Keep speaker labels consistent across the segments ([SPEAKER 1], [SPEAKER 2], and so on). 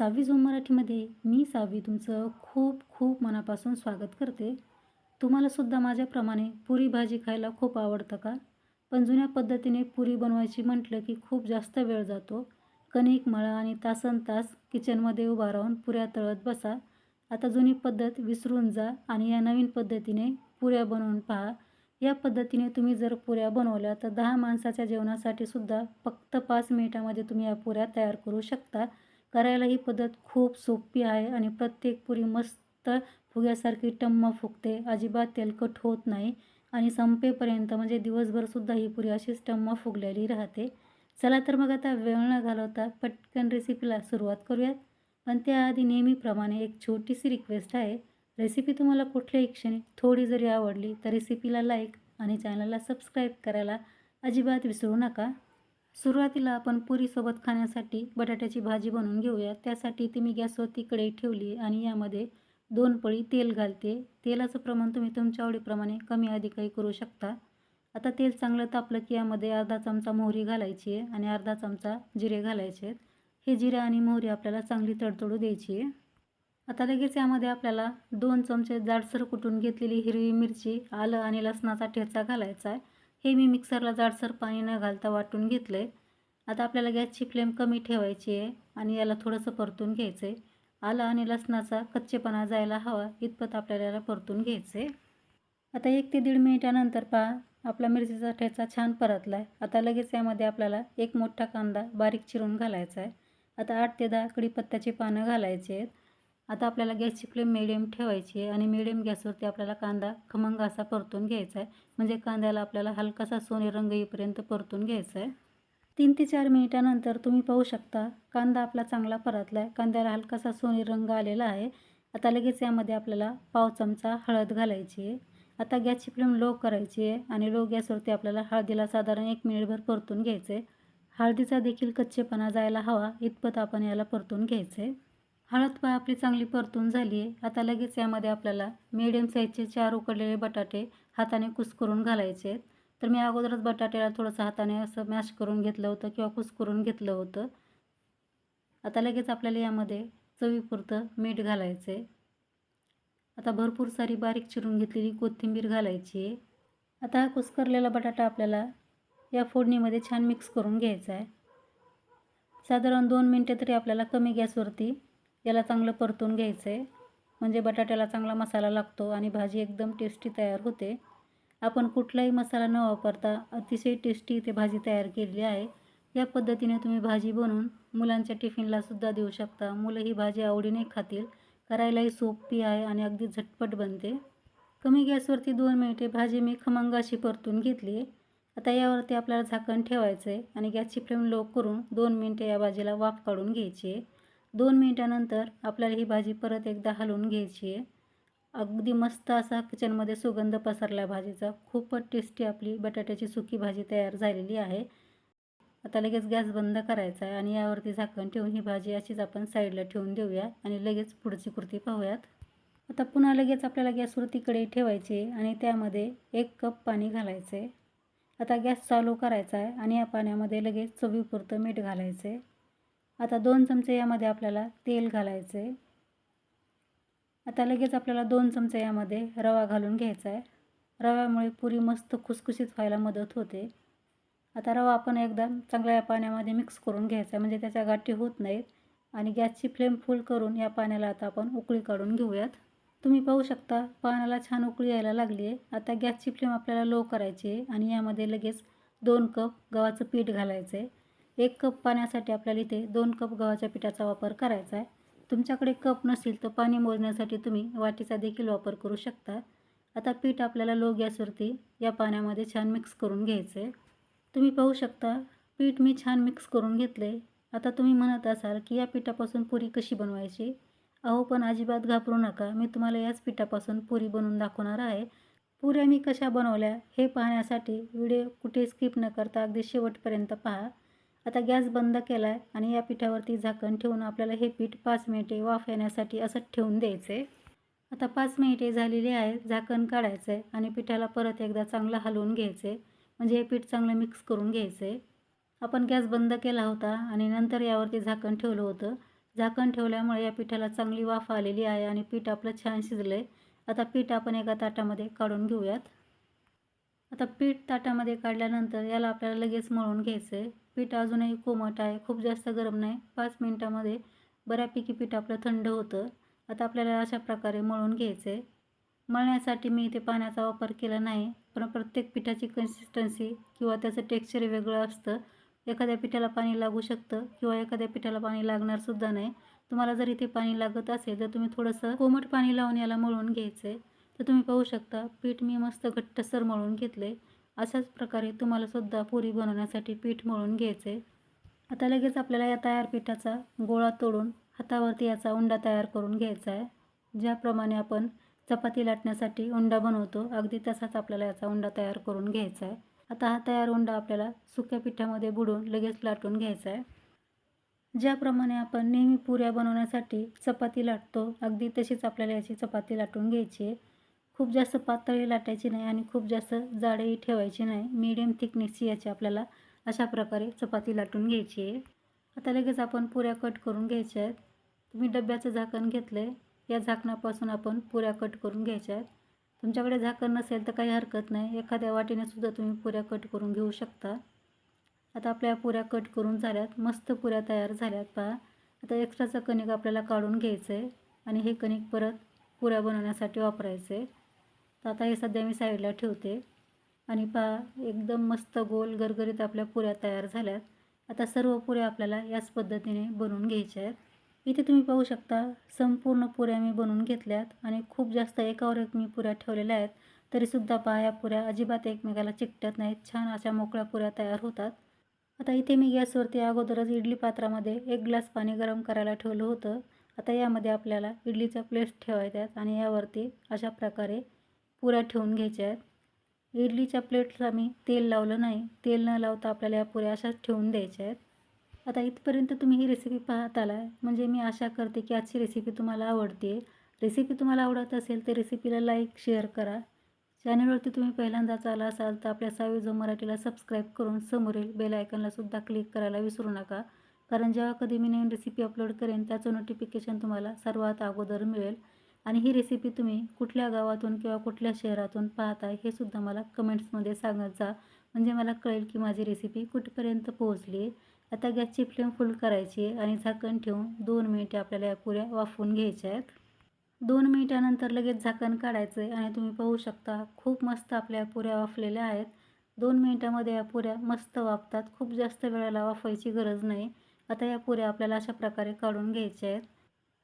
[SPEAKER 1] सहावी झोम मराठीमध्ये मी सावी तुमचं खूप खूप मनापासून स्वागत करते. तुम्हालासुद्धा माझ्याप्रमाणे पुरी भाजी खायला खूप आवडतं का? पण जुन्या पद्धतीने पुरी बनवायची म्हटलं की खूप जास्त वेळ जातो. कणिक मळा आणि तासन तास किचनमध्ये उभा राहून पुऱ्या तळत बसा. आता जुनी पद्धत विसरून जा आणि या नवीन पद्धतीने पुऱ्या बनवून पहा. या पद्धतीने तुम्ही जर पुऱ्या बनवल्या तर दहा माणसाच्या जेवणासाठी सुद्धा फक्त पाच मिनिटामध्ये तुम्ही या पुऱ्या तयार करू शकता. करायला ही पद्धत खूप सोपी आहे आणि प्रत्येक पुरी मस्त फुग्यासारखी टम्म फुगते. अजिबात तेलकट होत नाही आणि संपेपर्यंत म्हणजे दिवसभरसुद्धा ही पुरी अशीच टम्म फुगलेली राहते. चला तर मग आता वेळ न घालवता पटकन रेसिपीला सुरुवात करूयात. पण त्याआधी नेहमीप्रमाणे एक छोटीशी रिक्वेस्ट आहे. रेसिपी तुम्हाला कुठल्याही क्षणी थोडी जरी आवडली तर रेसिपीला लाईक आणि चॅनलला सबस्क्राईब करायला अजिबात विसरू नका. सुरुवातीला आपण पुरीसोबत खाण्यासाठी बटाट्याची भाजी बनवून घेऊया. त्यासाठी ती मी गॅसवरती कढई ठेवली आणि यामध्ये दोन पळी तेल घालते. तेलाचं प्रमाण तुम्ही तुमच्या आवडीप्रमाणे कमी अधिकही करू शकता. आता तेल चांगलं तापलं की यामध्ये अर्धा चमचा मोहरी घालायची आहे आणि अर्धा चमचा जिरे घालायचे आहेत. हे जिरे आणि मोहरी आपल्याला चांगली तडतडू द्यायची आहे. आता लगेच यामध्ये आपल्याला दोन चमचे जाडसर कुटून घेतलेली हिरवी मिरची आलं आणि लसणाचा ठेचा घालायचा आहे. हे मी मिक्सरला जाडसर पाणी न घालता वाटून घेतलं आहे आता आपल्याला गॅसची फ्लेम कमी ठेवायची आहे आणि याला थोडंसं परतून घ्यायचं आहे आलं आणि लसणाचा कच्चेपणा जायला हवा इतपत आपल्याला याला परतून घ्यायचं आहे आता एक ते दीड मिनिटानंतर पहा आपला मिरचीचा ठेचा छान परतला आहे आता लगेच यामध्ये आपल्याला एक मोठा कांदा बारीक चिरून घालायचा आहे आता आठ ते दहा कडीपत्त्याची पानं घालायची आहेत. आता आपल्याला गॅसची फ्लेम मिडियम ठेवायची आहे आणि मिडियम गॅसवरती आपल्याला कांदा खमंग असा परतून घ्यायचा आहे. म्हणजे कांद्याला आपल्याला हलकासा सोने रंग येईपर्यंत परतून घ्यायचा आहे. तीन ते चार मिनिटानंतर तुम्ही पाहू शकता कांदा आपला चांगला परतला आहे कांद्याला हलकासा सोने रंग आलेला आहे. आता लगेच यामध्ये आपल्याला पाव चमचा हळद घालायची आहे. आता गॅसची फ्लेम लो करायची आहे आणि लो गॅसवरती आपल्याला हळदीला साधारण एक मिनिटभर परतून घ्यायचं आहे. हळदीचा देखील कच्चेपणा जायला हवा इतपत आपण याला परतून घ्यायचं आहे. हळद पहा आपली चांगली परतून झाली आहे आता लगेच यामध्ये आपल्याला मिडियम साईजचे चार उकडलेले बटाटे हाताने कुसकरून घालायचे. आहेत तर मी अगोदरच बटाट्याला थोडंसं हाताने असं मॅश करून घेतलं होतं किंवा कुसकरून घेतलं होतं. आता लगेच आपल्याला यामध्ये चवीपुरतं मीठ घालायचं आहे आता भरपूर सारी बारीक चिरून घेतलेली कोथिंबीर घालायची. आहे आता हा कुसकरलेला बटाटा आपल्याला या फोडणीमध्ये छान मिक्स करून घ्यायचा आहे साधारण दोन मिनटं तरी आपल्याला कमी गॅसवरती याला चांगलं परतून घ्यायचं आहे म्हणजे बटाट्याला चांगला मसाला लागतो आणि भाजी एकदम टेस्टी तयार होते. आपण कुठलाही मसाला न वापरता अतिशय टेस्टी इथे भाजी तयार केलेली आहे. या पद्धतीने तुम्ही भाजी बनवून मुलांच्या टिफिनलासुद्धा देऊ शकता. मुलं ही भाजी आवडीने खातील. करायलाही सोपी आहे आणि अगदी झटपट बनते. कमी गॅसवरती दोन मिनिटे भाजी मी खमंग अशी परतून घेतली आहे. आता यावरती आपल्याला झाकण ठेवायचं आहे आणि गॅसची फ्लेम लो करून दोन मिनटे या भाजीला वाफ काढून घ्यायची आहे. दोन मिनटानंतर आपल्याला ही भाजी परत एकदा हलवून घ्यायची आहे. अगदी मस्त असा किचनमध्ये सुगंध पसरला भाजीचा. खूपच टेस्टी आपली बटाट्याची सुकी भाजी तयार झालेली आहे. आता लगेच गॅस बंद करायचा आहे आणि यावरती झाकण ठेवून ही भाजी अशीच आपण साईडला ठेवून देऊया आणि लगेच पुढची कुर्ती पाहूयात. आता पुन्हा लगेच आपल्याला गॅसवरती कढई ठेवायची आणि त्यामध्ये एक कप पाणी घालायचे आता गॅस चालू करायचा आहे आणि या पाण्यामध्ये लगेच चवीपुरतं मीठ घालायचं आहे आता दोन चमचे यामध्ये आपल्याला तेल घालायचं आहे आता लगेच आपल्याला दोन चमचे यामध्ये रवा घालून घ्यायचा आहे रव्यामुळे पुरी मस्त खुसखुशीत व्हायला मदत होते. आता रवा आपण एकदा चांगल्या या पाण्यामध्ये मिक्स करून घ्यायचा आहे म्हणजे त्याच्या गाठी होत नाहीत. आणि गॅसची फ्लेम फुल करून या पाण्याला आता आपण उकळी काढून घेऊयात. तुम्ही पाहू शकता पाण्याला छान उकळी यायला लागली आहे आता गॅसची फ्लेम आपल्याला लो करायची आहे आणि यामध्ये लगेच दोन कप गव्हाचं पीठ घालायचं आहे एक कप पाण्यासाठी आपल्याला इथे दोन कप गव्हाच्या पिठाचा वापर करायचा आहे. तुमच्याकडे कप नसेल तर पाणी मोजण्यासाठी तुम्ही वाटीचा देखील वापर करू शकता. आता पीठ आपल्याला लो गॅसवरती या पाण्यामध्ये छान मिक्स करून घ्यायचं आहे तुम्ही पाहू शकता पीठ मी छान मिक्स करून घेतले. आता तुम्ही म्हणत असाल की या पिठापासून पुरी कशी बनवायची? अहो पण अजिबात घाबरू नका. मी तुम्हाला याच पिठापासून पुरी बनवून दाखवणार आहे. पुऱ्या मी कशा बनवल्या हे पाहण्यासाठी व्हिडिओ कुठे स्किप न करता अगदी शेवटपर्यंत पहा. आता गॅस बंद केला आहे आणि या पिठावरती झाकण ठेवून आपल्याला हे पीठ पाच मिनिटे वाफ येण्यासाठी असं ठेवून द्यायचं आहे आता पाच मिनिटे झालेली आहे झाकण काढायचं आहे आणि पिठाला परत एकदा चांगलं हलवून घ्यायचं आहे म्हणजे हे पीठ चांगलं मिक्स करून घ्यायचं आहे आपण गॅस बंद केला होता आणि नंतर यावरती झाकण ठेवलं होतं. झाकण ठेवल्यामुळे या पिठाला चांगली वाफ आलेली आहे आणि पीठ आपलं छान शिजलं आहे आता पीठ आपण एका ताटामध्ये काढून घेऊयात. आता पीठ ताटामध्ये काढल्यानंतर याला आपल्याला लगेच मळून घ्यायचं आहे पीठ अजूनही कोमट आहे खूप जास्त गरम नाही. पाच मिनटामध्ये बऱ्यापैकी पीठ आपलं थंड होतं. आता आपल्याला अशा प्रकारे मळून घ्यायचं आहे मळण्यासाठी मी इथे पाण्याचा वापर केला नाही पण प्रत्येक पिठाची कन्सिस्टन्सी किंवा त्याचं टेक्स्चर वेगळं असतं. एखाद्या पिठाला पाणी लागू शकतं किंवा एखाद्या पिठाला पाणी लागणारसुद्धा नाही. तुम्हाला जर इथे पाणी लागत असेल तर तुम्ही थोडंसं कोमट पाणी लावून याला मळून घ्यायचं आहे तर तुम्ही पाहू शकता पीठ मी मस्त घट्टसर मळून घेतलं आहे अशाच प्रकारे तुम्हालासुद्धा पुरी बनवण्यासाठी पीठ मळून घ्यायचे. आता लगेच आपल्याला या तयार पिठाचा गोळा तोडून हातावरती याचा उंडा तयार करून घ्यायचा आहे. ज्याप्रमाणे आपण चपाती लाटण्यासाठी उंडा बनवतो अगदी तसाच आपल्याला याचा उंडा तयार करून घ्यायचा आहे. आता हा तयार उंडा आपल्याला सुक्या पिठामध्ये बुडून लगेच लाटून घ्यायचा आहे. ज्याप्रमाणे आपण नेहमी पुऱ्या बनवण्यासाठी चपाती लाटतो अगदी तशीच आपल्याला याची चपाती लाटून घ्यायची आहे. खूप जास्त पातळी लाटायची नाही आणि खूप जास्त जाडही ठेवायची नाही. मीडियम थिकनेसची याची आपल्याला अशा प्रकारे चपाती लाटून घ्यायची आहे. आता लगेच आपण पुऱ्या कट करून घ्यायच्या आहेत. तुम्ही डब्याचं झाकण घेतलं आहे या झाकणापासून आपण पुऱ्या कट करून घ्यायच्या आहेत. तुमच्याकडे झाकण नसेल तर काही हरकत नाही. एखाद्या वाटीने सुद्धा तुम्ही पुऱ्या कट करून घेऊ शकता. आता आपल्या पुऱ्या कट करून झाल्यात. मस्त पुऱ्या तयार झाल्यात पहा. आता एक्स्ट्राचं कणिक आपल्याला काढून घ्यायचं आहे आणि हे कणिक परत पुऱ्या बनवण्यासाठी वापरायचं आहे तर आता हे सध्या मी साईडला ठेवते. आणि पहा एकदम मस्त गोल गरगरीत आपल्या पुऱ्या तयार झाल्यात. आता सर्व पुऱ्या आपल्याला याच पद्धतीने बनवून घ्यायच्या आहेत. इथे तुम्ही पाहू शकता संपूर्ण पुऱ्या मी बनवून घेतल्यात आणि खूप जास्त एकावर एक मी पुऱ्या ठेवलेल्या आहेत. तरीसुद्धा पहा या पुऱ्या अजिबात एकमेकाला चिकटत नाहीत. छान अशा मोकळ्या पुऱ्या तयार होतात. आता इथे मी गॅसवरती अगोदरच इडली पात्रामध्ये एक ग्लास पाणी गरम करायला ठेवलं होतं. आता यामध्ये आपल्याला इडलीच्या प्लेट्स ठेवायच्या आहेत आणि यावरती अशा प्रकारे पुऱ्या ठेवून घ्यायच्या आहेत. इडलीच्या प्लेटला मी तेल लावलं नाही. तेल न लावता आपल्याला या पुऱ्या अशाच ठेवून द्यायच्या आहेत. आता इथपर्यंत तुम्ही ही रेसिपी पाहत आला म्हणजे मी आशा करते की आजची रेसिपी तुम्हाला आवडते रेसिपी तुम्हाला आवडत असेल तर रेसिपीला लाईक शेअर करा. चॅनलवरती तुम्ही पहिल्यांदाच आला असाल तर आपल्या सावी जो मराठीला सबस्क्राईब करून समोरील बेल आयकनलासुद्धा क्लिक करायला विसरू नका. कारण जेव्हा कधी मी नवीन रेसिपी अपलोड करेन त्याचं नोटिफिकेशन तुम्हाला सर्वात अगोदर मिळेल. आणि ही रेसिपी तुम्ही कुठल्या गावातून किंवा कुठल्या शहरातून पाहताय हे सुद्धा मला कमेंट्समध्ये सांगत जा. म्हणजे मला कळेल की माझी रेसिपी कुठपर्यंत पोहोचली आता गॅसची फ्लेम फुल करायची आहे आणि झाकण ठेवून दोन मिनिटे आपल्याला या पुऱ्या वाफवून घ्यायच्या आहेत. दोन मिनिटानंतर लगेच झाकण काढायचं आहे आणि तुम्ही पाहू शकता खूप मस्त आपल्या पुऱ्या वाफलेल्या आहेत. दोन मिनिटामध्ये या पुऱ्या मस्त वाफतात. खूप जास्त वेळेला वाफायची गरज नाही. आता या पुऱ्या आपल्याला अशा प्रकारे काढून घ्यायच्या आहेत.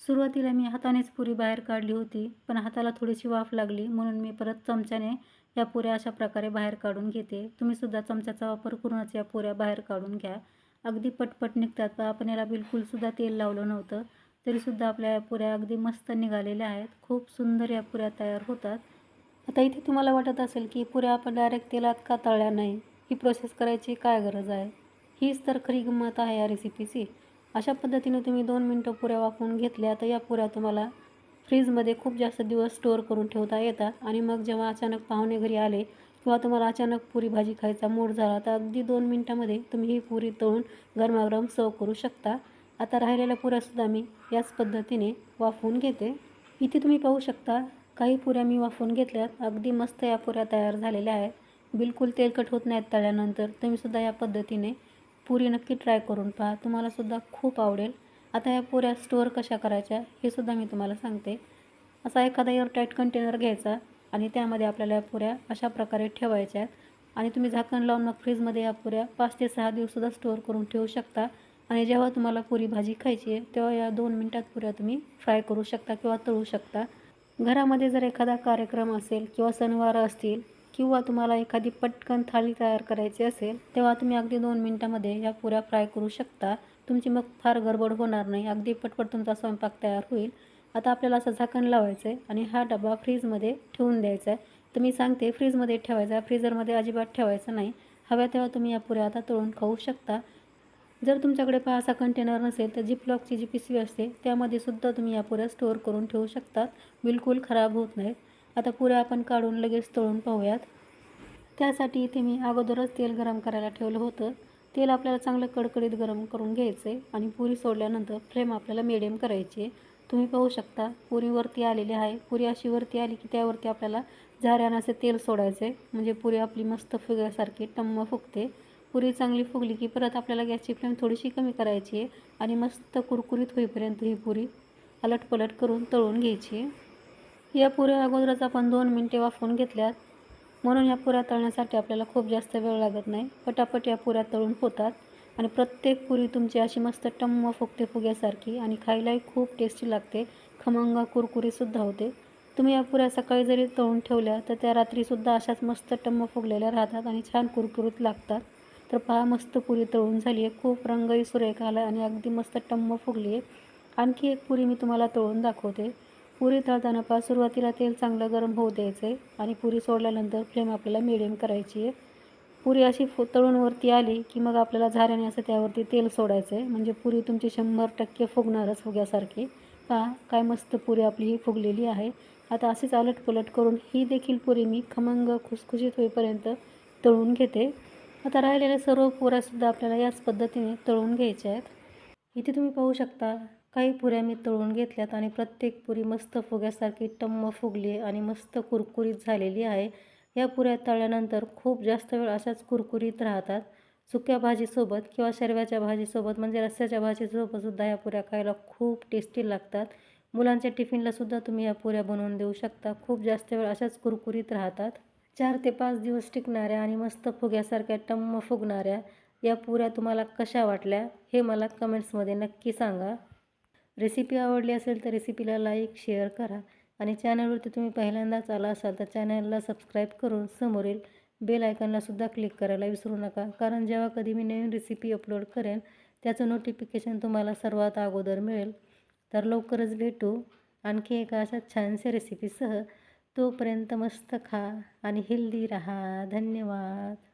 [SPEAKER 1] सुरुवातीला मी हातानेच पुरी बाहेर काढली होती पण हाताला थोडीशी वाफ लागली म्हणून मी परत चमच्याने या पुऱ्या अशा प्रकारे बाहेर काढून घेते. तुम्हीसुद्धा चमच्याचा वापर करूनच या पुऱ्या बाहेर काढून घ्या. अगदी पटपट निघतात पण आपण याला बिलकुलसुद्धा तेल लावलं नव्हतं तरीसुद्धा आपल्या या पुऱ्या अगदी मस्त निघालेल्या आहेत. खूप सुंदर या पुऱ्या तयार होतात. आता इथे तुम्हाला वाटत असेल की पुऱ्या आपण डायरेक्ट तेलात का तळल्या नाही? ही प्रोसेस करायची काय गरज आहे? हीच तर खरी गंमत आहे या रेसिपीची अशा पद्धतीने तुम्ही दोन मिनटं पुऱ्या वाफवून घेतल्या तर या पुऱ्या तुम्हाला फ्रीजमध्ये खूप जास्त दिवस स्टोअर करून ठेवता येतात. आणि मग जेव्हा अचानक पाहुणे घरी आले किंवा तुम्हाला अचानक पुरी भाजी खायचा मूड झाला तर अगदी दोन मिनटामध्ये तुम्ही ही पुरी तळून गरमागरम सर्व करू शकता. आता राहिलेल्या पुऱ्यासुद्धा मी याच पद्धतीने वाफवून घेते. इथे तुम्ही पाहू शकता काही पुऱ्या मी वाफवून घेतल्यात. अगदी मस्त या पुऱ्या तयार झालेल्या आहेत. बिलकुल तेलकट होत नाहीत तळल्यानंतर. तुम्हीसुद्धा या पद्धतीने पुरी नक्की ट्राय करून पहा. तुम्हालासुद्धा खूप आवडेल. आता या पुऱ्या स्टोअर कशा करायच्या हे सुद्धा मी तुम्हाला सांगते. असा एखादा एअरटाईट कंटेनर घ्यायचा आणि त्यामध्ये आपल्याला या पुऱ्या अशा प्रकारे ठेवायच्या आणि तुम्ही झाकण लावून मग फ्रीजमध्ये या पुऱ्या पाच ते सहा दिवससुद्धा स्टोअर करून ठेवू शकता. आणि जेव्हा तुम्हाला पुरी भाजी खायची आहे तेव्हा या दोन मिनटात पुऱ्या तुम्ही फ्राय करू शकता किंवा तळू शकता. घरामध्ये जर एखादा कार्यक्रम असेल किंवा सणवार असतील किंवा तुम्हाला एखादी पटकन थाळी तयार करायची असेल तेव्हा तुम्ही अगदी दोन मिनटामध्ये या पुऱ्या फ्राय करू शकता. तुमची मग फार गडबड होणार नाही. अगदी पटपट तुमचा स्वयंपाक तयार होईल. आता आपल्याला असं झाकण लावायचं आहे आणि हा डबा फ्रीजमध्ये ठेवून द्यायचा आहे तर मी सांगते फ्रीजमध्ये ठेवायचा आहे फ्रीजरमध्ये अजिबात ठेवायचं नाही. हव्या तेव्हा तुम्ही या पुऱ्या आता तळून खाऊ शकता. जर तुमच्याकडे पहा असा कंटेनर नसेल तर जिपलॉकची जी पिशवी असते त्यामध्ये सुद्धा तुम्ही या पुऱ्या स्टोअर करून ठेवू शकतात. बिलकुल खराब होत नाहीत आता पुऱ्या आपण काढून लगेच तळून पाहूयात. त्यासाठी इथे मी अगोदरच तेल गरम करायला ठेवलं होतं. तेल आपल्याला चांगलं कडकडीत गरम करून घ्यायचं आहे आणि पुरी सोडल्यानंतर फ्लेम आपल्याला मिडियम करायची आहे तुम्ही पाहू शकता पुरी वरती आलेली आहे. पुरी अशी वरती आली की त्यावरती आपल्याला झाऱ्यानं असे तेल सोडायचं आहे म्हणजे पुरी आपली मस्त फुग्यासारखी टम्म फुगते. पुरी चांगली फुगली की परत आपल्याला गॅसची फ्लेम थोडीशी कमी करायची आहे आणि मस्त कुरकुरीत होईपर्यंत ही पुरी अलटपलट करून तळून घ्यायची आहे या पुऱ्या अगोदरच आपण दोन मिनटे वाफवून घेतल्यात. म्हणून या पुऱ्या तळण्यासाठी आपल्याला खूप जास्त वेळ लागत नाही. पटापट या पुऱ्या तळून होतात. आणि प्रत्येक पुरी तुमची अशी मस्त टम्म फुगते फुग्यासारखी आणि खायलाही खूप टेस्टी लागते. खमंग कुरकुरीसुद्धा होते. तुम्ही या पुऱ्या सकाळी जरी तळून ठेवल्या तर त्या रात्रीसुद्धा अशाच मस्त टम्म फुगलेल्या राहतात आणि छान कुरकुरीत लागतात. तर पहा मस्त पुरी तळून झाली आहे. खूप रंगही सुरेख आला आणि अगदी मस्त टम्म फुगली आहे. आणखी एक पुरी मी तुम्हाला तळून दाखवते. पुरी तळताना पहा सुरुवातीला तेल चांगलं गरम होऊ द्यायचं आहे आणि पुरी सोडल्यानंतर फ्लेम आपल्याला मिडियम करायची आहे. पुरी अशी फु तळून वरती आली की मग आपल्याला झाऱ्याने असं त्यावरती तेल सोडायचं आहे म्हणजे पुरी तुमची शंभर टक्के फुगणारच फुग्यासारखी. पहा काय मस्त पुरी आपली ही फुगलेली आहे. आता अशीच अलटपलट करून ही देखील पुरी मी खमंग खुसखुशीत होईपर्यंत तळून घेते. आता राहिलेल्या सर्व पुऱ्यासुद्धा आपल्याला याच पद्धतीने तळून घ्यायच्या आहेत. इथे तुम्ही पाहू शकता काही पुऱ्या मी तळून घेतल्यात आणि प्रत्येक पुरी मस्त फुग्यासारखी टम्म फुगली आहे आणि मस्त कुरकुरीत झालेली आहे. या पुऱ्या तळल्यानंतर खूप जास्त वेळ अशाच कुरकुरीत राहतात. सुक्या भाजीसोबत किंवा शरव्याच्या भाजीसोबत म्हणजे रस्स्याच्या भाजीसोबतसुद्धा या पुऱ्या खायला खूप टेस्टी लागतात. मुलांच्या टिफिनलासुद्धा तुम्ही या पुऱ्या बनवून देऊ शकता. खूप जास्त वेळ अशाच कुरकुरीत राहतात. चार ते पाच दिवस टिकणाऱ्या आणि मस्त फुग्यासारख्या टम्म फुगणाऱ्या या पुऱ्या तुम्हाला कशा वाटल्या हे मला कमेंट्समध्ये नक्की सांगा. रेसिपी आवडली असेल तर रेसिपीला लाईक शेअर करा आणि चॅनलवरती तुम्ही पहिल्यांदाच आला असाल तर चॅनलला सबस्क्राईब करून समोरील बेल आयकॉनलासुद्धा क्लिक करायला विसरू नका. कारण जेव्हा कधी मी नवीन रेसिपी अपलोड करेन त्याचं नोटिफिकेशन तुम्हाला सर्वात अगोदर मिळेल. तर लवकरच भेटू आणखी एका अशा छानशा रेसिपीसह तोपर्यंत मस्त खा आणि हेल्दी राहा. धन्यवाद.